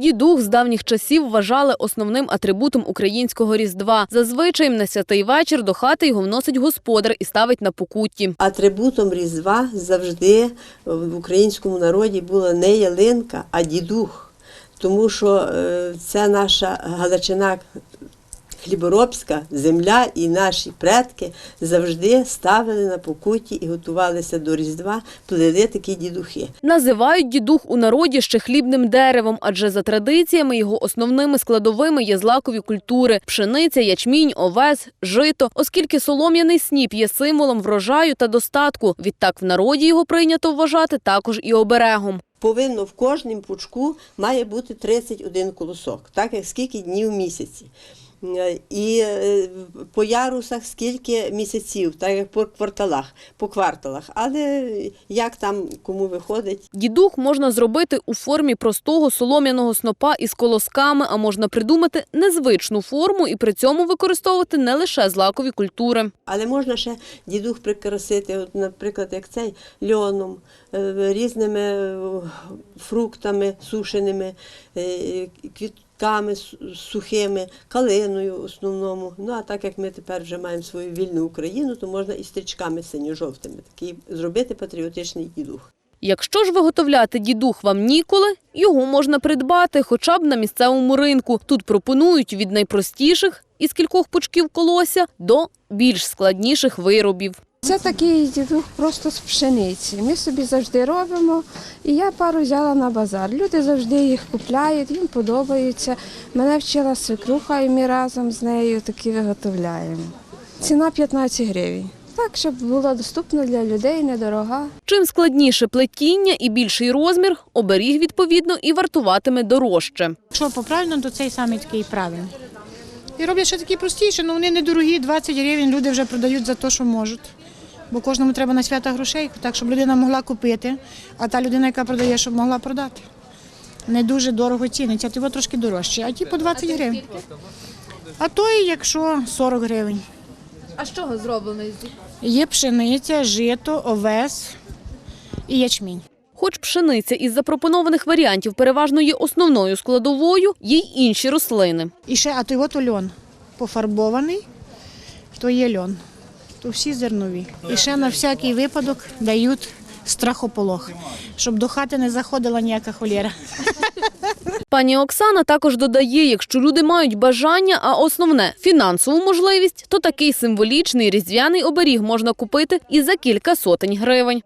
Дідух з давніх часів вважали основним атрибутом українського різдва. Зазвичай на святий вечір до хати його вносить господар і ставить на покутті. Атрибутом Різдва завжди в українському народі була не ялинка, а дідух. Тому що це наша Галичина хліборобська земля і наші предки завжди ставили на покуті і готувалися до Різдва, плели такі дідухи. Називають дідух у народі ще хлібним деревом, адже за традиціями його основними складовими є злакові культури – пшениця, ячмінь, овес, жито. Оскільки солом'яний сніп є символом врожаю та достатку, відтак в народі його прийнято вважати також і оберегом. Повинно в кожному пучку має бути 31 колосок, так як скільки днів в місяці. І е, по ярусах скільки місяців, так як по кварталах, по кварталах. Але як там кому виходить, Дідух можна зробити у формі простого солом'яного снопа із колосками, а можна придумати незвичну форму і при цьому використовувати не лише злакові культури. Але можна ще дідух прикрасити, от, наприклад, як цей льоном, е, різними е, фруктами сушеними, е, квітками су- сухими, калиною в основному. Ну а так як ми тепер вже маємо свою вільну Україну, то можна і стрічками синьо-жовтими такий зробити патріотичний дідух. Якщо ж виготовляти дідух вам ніколи, його можна придбати хоча б на місцевому ринку. Тут пропонують від найпростіших із кількох пучків колося до більш складніших виробів. Це такий дідух просто з пшениці. Ми собі завжди робимо. І я пару взяла на базар. Люди завжди їх купляють, їм подобається. Мене вчила свекруха, і ми разом з нею такі виготовляємо. Ціна 15 гривень. Так, щоб було доступно для людей, недорога. Чим складніше плетіння і більший розмір, оберіг відповідно і вартуватиме дорожче. Якщо по-правильному, то цей самий такий правильний. І роблять ще такі простіші, але вони недорогі, 20 гривень люди вже продають за те, що можуть. Бо кожному треба на свята грошей, так щоб людина могла купити, а та людина, яка продає, щоб могла продати. Не дуже дорого ціниться, а ті трошки дорожче, а ті по 20 гривень. А той, якщо 40 гривень. А з чого зроблений? Є пшениця, жито, овес і ячмінь. Хоч пшениця із запропонованих варіантів переважно є основною складовою, є й інші рослини. І ще, а той от льон пофарбований, то є льон. Всі зернові. І ще на всякий випадок дають страхополох, щоб до хати не заходила ніяка холєра. Пані Оксана також додає, якщо люди мають бажання, а основне фінансову можливість, то такий символічний різдвяний оберіг можна купити і за кілька сотень гривень.